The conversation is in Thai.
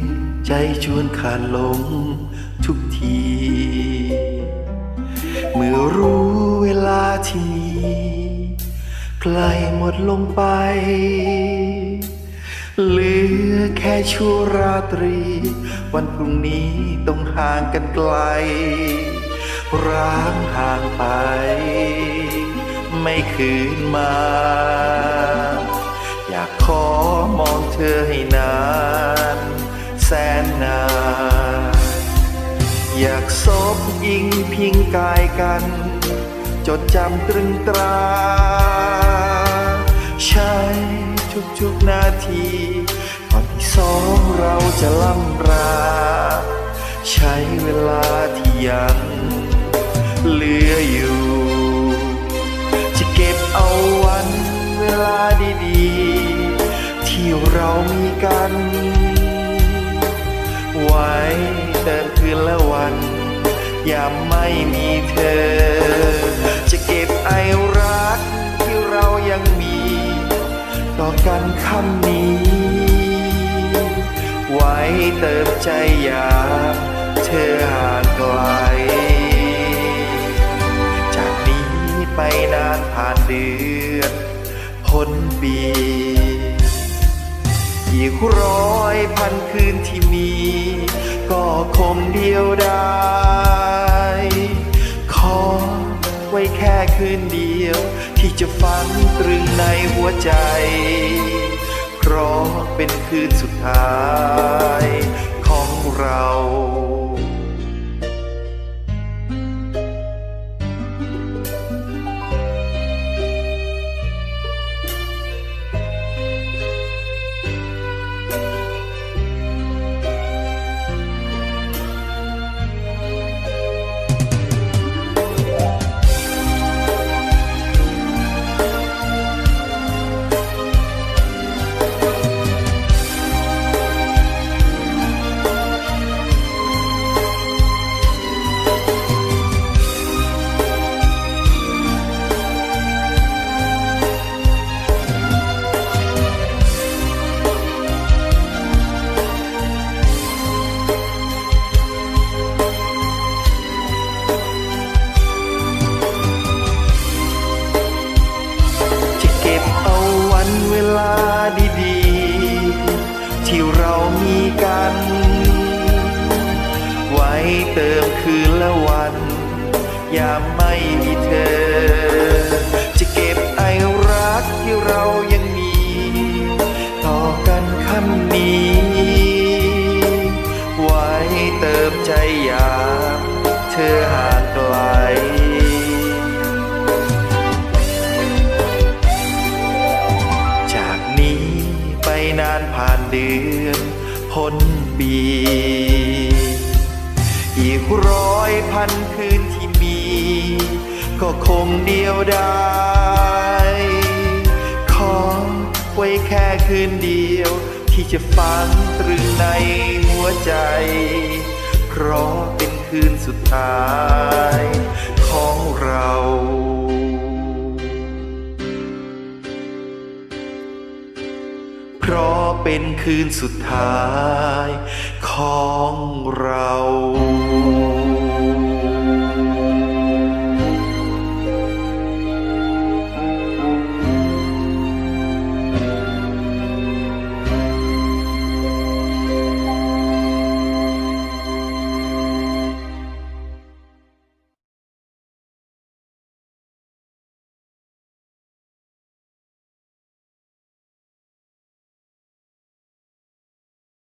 น ใจชวนขาดลงทุกที เมื่อรู้เวลาที่มีใกล้หมดลงไป เหลือแค่ชั่วราตรี วันพรุ่งนี้ต้องห่างกันไกล ร้างห่างไป ไม่คืนมาากขอมองเธอให้นาน แสนนาน อยากซบยิงพิงกายกัน จดจำตรึงตรา ใช้ทุกๆนาทีก่อนที่สองเราจะล่ำรา เรามีกัน ไว้เติมคืนละวัน ยามไม่มีเธอ จะเก็บไอรักที่เรายังมี ต่อกันคำนี้ ไว้เติมใจอยากเธอห่างไกล จากนี้ไปนานผ่านเดือนพ้นปี กร้อยพันคืนที่มี ก็คงเดียวได้ ขอไว้แค่คืนเดียว ที่จะฝังตรึงในหัวใจ เพราะเป็นคืนสุดท้ายของเรา ลาดีๆ ที่เรามีกัน ไว้เติมคืนละวัน ยามไม่มีเธอ จะเก็บไอรักที่เรายังมี ต่อกันคำนี้ ไว้เติมใจอยากเธอหา นปี อีกร้อยพันคืนที่มี ก็คงเดียวได้ขอไว้แค่คืนเดียว ที่จะฝังตรึงในหัวใจ เพราะเป็นคืนสุดท้าย คืนสุดท้าย